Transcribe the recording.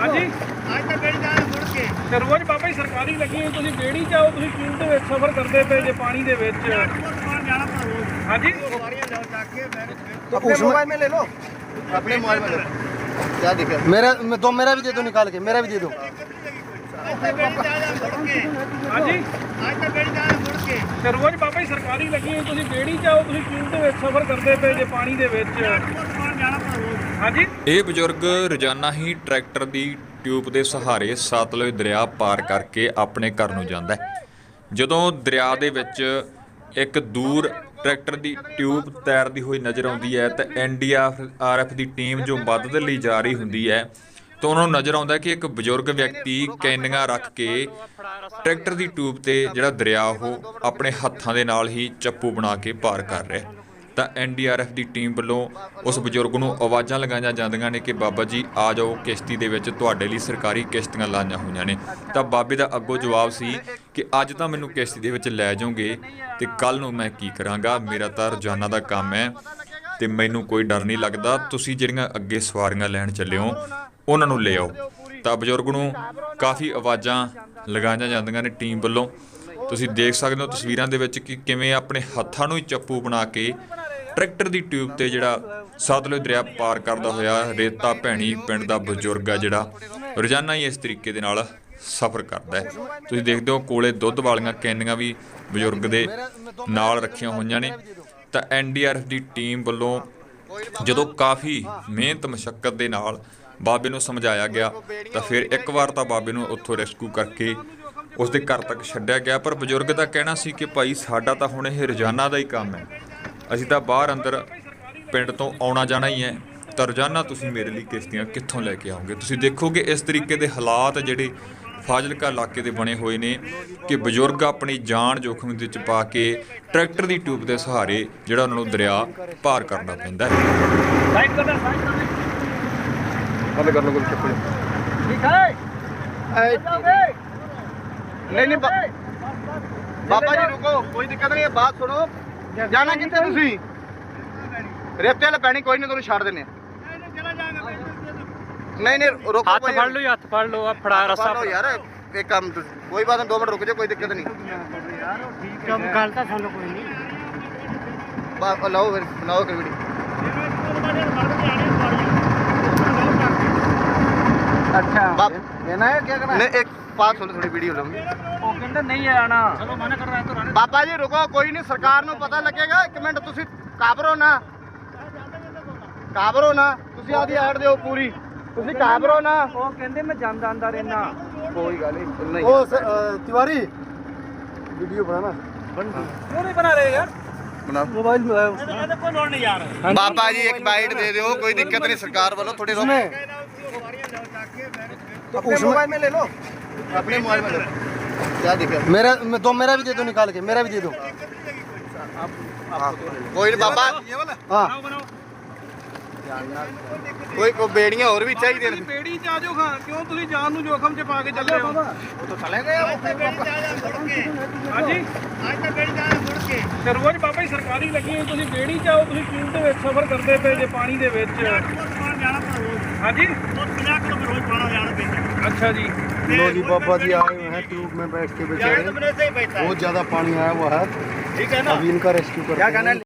ਹਾਂਜੀ ਤੇ ਰੋਜ਼ ਬਾਬਾ ਜੀ ਸਰਕਾਰੀ ਲੱਗੀ ਹੋਈ ਤੁਸੀਂ ਬੇੜੀ ਜਾਓ ਤੁਸੀਂ ਟਿਊਬ ਦੇ ਵਿੱਚ ਸਫ਼ਰ ਕਰਦੇ ਪਏ ਜੇ ਪਾਣੀ ਦੇ ਵਿੱਚ ਹਾਂਜੀ अपने मोबाइल में ले लो अपने मोबाइल में ले लो। क्या दिक्कत मेरा मैं- तो मेरा भी दे दो निकाल के मेरा भी दे दो ਹਾਂਜੀ ਤੇ ਰੋਜ਼ ਬਾਬਾ ਜੀ ਸਰਕਾਰੀ ਲੱਗੀ ਹੋਈ ਤੁਸੀਂ ਬੇੜੀ ਜਾਓ ਤੁਸੀਂ ਟਿਊਬ ਦੇ ਵਿੱਚ ਸਫ਼ਰ ਕਰਦੇ ਪਏ ਜੇ ਪਾਣੀ ਦੇ ਵਿੱਚ ਹਾਂਜੀ ਇਹ ਬਜ਼ੁਰਗ ਰੋਜ਼ਾਨਾ ਹੀ ਟਰੈਕਟਰ ਦੀ ਟਿਊਬ ਦੇ ਸਹਾਰੇ ਸਤਲੁਜ ਦਰਿਆ ਪਾਰ ਕਰਕੇ ਆਪਣੇ ਘਰ ਨੂੰ ਜਾਂਦਾ ਹੈ ਜਦੋਂ ਦਰਿਆ ਦੇ ਵਿੱਚ ਇੱਕ ਦੂਰ ਟਰੈਕਟਰ ਦੀ ਟਿਊਬ ਤੈਰਦੀ ਹੋਈ ਨਜ਼ਰ ਆਉਂਦੀ ਹੈ ਤਾਂ ਐਨਡੀਆਰਐਫ ਦੀ ਟੀਮ ਜੋ ਮਦਦ ਲਈ ਜਾ ਰਹੀ ਹੁੰਦੀ ਹੈ, ਤਾਂ ਉਹਨਾਂ ਨੂੰ ਨਜ਼ਰ ਆਉਂਦਾ ਕਿ ਇੱਕ ਬਜ਼ੁਰਗ ਵਿਅਕਤੀ ਕੈਨੀਆਂ ਰੱਖ ਕੇ ਟਰੈਕਟਰ ਦੀ ਟਿਊਬ ਤੇ ਜਿਹੜਾ ਦਰਿਆ ਉਹ ਆਪਣੇ ਹੱਥਾਂ ਦੇ ਨਾਲ ਹੀ ਚੱਪੂ ਬਣਾ ਕੇ ਪਾਰ ਕਰ ਰਿਹਾ ਹੈ। ਤਾਂ ਐਨਡੀਆਰਐਫ ਦੀ ਟੀਮ ਵੱਲੋਂ ਉਸ ਬਜ਼ੁਰਗ ਨੂੰ ਆਵਾਜ਼ਾਂ ਲਗਾਈਆਂ ਜਾਂਦੀਆਂ ਨੇ ਕਿ ਬਾਬਾ ਜੀ ਆ ਜਾਓ, ਕਿਸ਼ਤੀ ਦੇ ਵਿੱਚ ਤੁਹਾਡੇ ਲਈ ਸਰਕਾਰੀ ਕਿਸ਼ਤੀਆਂ ਲਾਈਆਂ ਹੋਈਆਂ ਨੇ। ਤਾਂ ਬਾਬੇ ਦਾ ਅੱਗੋਂ ਜਵਾਬ ਸੀ ਕਿ ਅੱਜ ਤਾਂ ਮੈਨੂੰ ਕਿਸ਼ਤੀ ਦੇ ਵਿੱਚ ਲੈ ਜਾਓਗੇ ਤੇ ਕੱਲ ਨੂੰ ਮੈਂ ਕੀ ਕਰਾਂਗਾ? ਮੇਰਾ ਤਾਂ ਰੋਜ਼ਾਨਾ ਦਾ ਕੰਮ ਹੈ ਤੇ ਮੈਨੂੰ ਕੋਈ ਡਰ ਨਹੀਂ ਲੱਗਦਾ। ਤੁਸੀਂ ਜਿਹੜੀਆਂ ਅੱਗੇ ਸਵਾਰੀਆਂ ਲੈਣ ਚੱਲਿਓ ਉਹਨਾਂ ਨੂੰ ਲੈ ਆਓ। ਤਾਂ ਬਜ਼ੁਰਗ ਨੂੰ ਕਾਫੀ ਆਵਾਜ਼ਾਂ ਲਗਾਈਆਂ ਜਾਂਦੀਆਂ ਨੇ ਟੀਮ ਵੱਲੋਂ। ਤੁਸੀਂ ਦੇਖ ਸਕਦੇ ਹੋ ਤਸਵੀਰਾਂ ਦੇ ਵਿੱਚ ਕਿ ਕਿਵੇਂ ਆਪਣੇ ਹੱਥਾਂ ਨੂੰ ਹੀ ਚੱਪੂ ਬਣਾ ਕੇ ਟਰੈਕਟਰ ਦੀ ਟਿਊਬ ਤੇ ਜਿਹੜਾ ਸਤਲੁਜ ਦਰਿਆ ਪਾਰ ਕਰਦਾ ਹੋਇਆ ਰੇਤਾ ਭੈਣੀ ਪਿੰਡ ਦਾ ਬਜ਼ੁਰਗ ਆ ਜਿਹੜਾ, ਰੋਜ਼ਾਨਾ ਹੀ ਇਸ ਤਰੀਕੇ ਦੇ ਨਾਲ ਸਫ਼ਰ ਕਰਦਾ ਹੈ। ਤੁਸੀਂ ਦੇਖਦੇ ਹੋ ਕੋਲੇ ਦੁੱਧ ਵਾਲੀਆਂ ਕੈਨੀਆਂ ਵੀ ਬਜ਼ੁਰਗ ਦੇ ਨਾਲ ਰੱਖੀਆਂ ਹੋਈਆਂ ਨੇ। ਤਾਂ ਐਨਡੀਆਰਐਫ ਦੀ ਟੀਮ ਵੱਲੋਂ ਜਦੋਂ ਕਾਫੀ ਮਿਹਨਤ ਮਸ਼ੱਕਤ ਦੇ ਨਾਲ ਬਾਬੇ ਨੂੰ ਸਮਝਾਇਆ ਗਿਆ, ਤਾਂ ਫਿਰ ਇੱਕ ਵਾਰ ਤਾਂ ਬਾਬੇ ਨੂੰ ਉੱਥੋਂ ਰੈਸਕਿਊ ਕਰਕੇ ਉਸ ਦੇ ਘਰ ਤੱਕ ਛੱਡਿਆ ਗਿਆ। ਪਰ ਬਜ਼ੁਰਗ ਦਾ ਕਹਿਣਾ ਸੀ ਕਿ ਭਾਈ, ਸਾਡਾ ਤਾਂ ਹੁਣ ਇਹ ਰੋਜ਼ਾਨਾ ਦਾ ਹੀ ਕੰਮ ਹੈ। ਅਸੀਂ ਤਾਂ ਬਾਹਰ ਅੰਦਰ ਪਿੰਡ ਤੋਂ ਆਉਣਾ ਜਾਣਾ ਹੀ ਹੈ। ਤਾਂ ਰੋਜ਼ਾਨਾ ਤੁਸੀਂ ਮੇਰੇ ਲਈ ਕਿਸ਼ਤੀਆਂ ਕਿੱਥੋਂ ਲੈ ਕੇ ਆਉਂਗੇ ਤੁਸੀਂ ਦੇਖੋਗੇ ਇਸ ਤਰੀਕੇ ਦੇ ਹਾਲਾਤ ਜਿਹੜੇ ਫਾਜ਼ਿਲਕਾ ਇਲਾਕੇ ਦੇ ਬਣੇ ਹੋਏ ਨੇ ਕਿ ਬਜ਼ੁਰਗ ਆਪਣੀ ਜਾਨ ਜੋਖਮ ਦੇ ਵਿੱਚ ਪਾ ਕੇ ਟਰੈਕਟਰ ਦੀ ਟਿਊਬ ਦੇ ਸਹਾਰੇ ਜਿਹੜਾ ਉਹਨਾਂ ਨੂੰ ਦਰਿਆ ਪਾਰ ਕਰਨਾ ਪੈਂਦਾ ਹੈ। ਬਾਬਾ ਜੀ ਰੁਕੋ ਕੋਈ ਦਿੱਕਤ ਨਹੀਂ ਬਾਤ ਸੁਣੋ। ਜਾਣਾ ਕਿੱਥੇ ਤੁਸੀਂ? ਰੇਤੇ ਵਾਲੇ ਪੈਣੀ ਕੋਈ ਨਹੀਂ ਤੁਹਾਨੂੰ ਛੱਡ ਦਿੰਨੇ ਆ। ਨਹੀਂ ਨਹੀਂ ਰੋਕੋ ਹੱਥ ਭਾਈ। ਫੜ ਲਓ ਜੀ, ਹੱਥ ਫੜ ਲਓ ਆ ਫੜਾ ਰਸਾ ਫੜ ਲਓ ਯਾਰ ਇਹ ਕੰਮ ਤੁਸੀਂ ਕੋਈ ਬਾਤ ਨਹੀਂ 2 ਮਿੰਟ ਰੁਕ ਜਾਓ ਕੋਈ ਦਿੱਕਤ ਨਹੀਂ ਕੰਮ ਗੱਲ ਤਾਂ ਸਾਨੂੰ ਕੋਈ ਨਹੀਂ ਬਾ ਲਓ ਫਿਰ ਲਾਓ ਕਰੀ ਵੀਡੀਓ अच्छा बाप लेना है क्या करना है नहीं एक बात सुनो थोड़ी वीडियो लो ਉਹ ਕਹਿੰਦੇ ਨਹੀਂ ਆਣਾ ਚਲੋ ਮਨਾ ਕਰ ਰਹਾ ਤਾਂ ਬਾਬਾ ਜੀ ਰੁਕੋ ਕੋਈ ਨਹੀਂ ਸਰਕਾਰ ਨੂੰ ਪਤਾ ਲੱਗੇਗਾ ਇੱਕ ਮਿੰਟ ਤੁਸੀਂ ਕਾਬਰੋ ਨਾ ਕਾਬਰੋ ਨਾ ਤੁਸੀਂ ਆਦੀ ਐਡ ਦਿਓ ਪੂਰੀ ਤੁਸੀਂ ਕਾਬਰੋ ਨਾ ਉਹ ਕਹਿੰਦੇ ਮੈਂ ਜਾਂਦਾ ਆਂਦਾ ਰਹਿਣਾ ਕੋਈ ਗੱਲ ਨਹੀਂ ओ स- अ, तिवारी वीडियो बनाना ਕਿਉਂ ਨਹੀਂ ਬਣਾ ਰਹੇ ਯਾਰ मोबाइल में है ਇਹਦੇ ਕੋਈ ਲੋੜ ਨਹੀਂ ਯਾਰ ਬਾਬਾ ਜੀ ਇੱਕ ਬਾਈਟ ਦੇ ਦਿਓ ਕੋਈ ਦਿੱਕਤ ਨਹੀਂ ਸਰਕਾਰ ਵੱਲੋਂ ਥੋੜੀ ਰੋਕ उसमें अपने मोबाइल में ले लो ਆਪਣੇ ਮੋਬਾਈਲ में लो। क्या दिक्कत मेरा मैं- तो मेरा भी दे दो निकाल के मेरा भी दे दो ਕੋਈ ਨਹੀਂ ਬਾਬਾ हाँ ਕੋਈ ਕੋ ਬੇੜੀਆਂ ਹੋਰ ਵੀ ਚਾਹੀਦੀਆਂ ਨੇ ਬੇੜੀ ਚ ਆ ਜਾਓ ਖਾਂ ਕਿਉਂ ਤੁਸੀਂ ਜਾਨ ਨੂੰ ਜੋਖਮ ਚ ਪਾ ਕੇ ਚੱਲੇ ਹੋ ਉਹ ਤਾਂ ਚਲੇ ਗਏ ਹਾਂਜੀ ਤੇ ਰੋਜ਼ ਬਾਬਾ ਜੀ ਸਰਕਾਰੀ ਲੱਗੀ ਹੋਈ ਤੁਸੀਂ ਬੇੜੀ ਜਾਓ ਤੁਸੀਂ ਟਿਊਬ ਦੇ ਵਿੱਚ ਸਫ਼ਰ ਕਰਦੇ ਪਏ ਜੇ ਪਾਣੀ ਦੇ ਵਿੱਚ ਹਾਂਜੀ 50 किलोमीटर रोज पुराना जाना पैंदा अच्छा जी लो जी बाबा जी आए हुए हैं ट्यूब में बैठ के बेचारे बहुत ज़्यादा पानी आया हुआ है ठीक है ना अभी इनका रेस्क्यू कर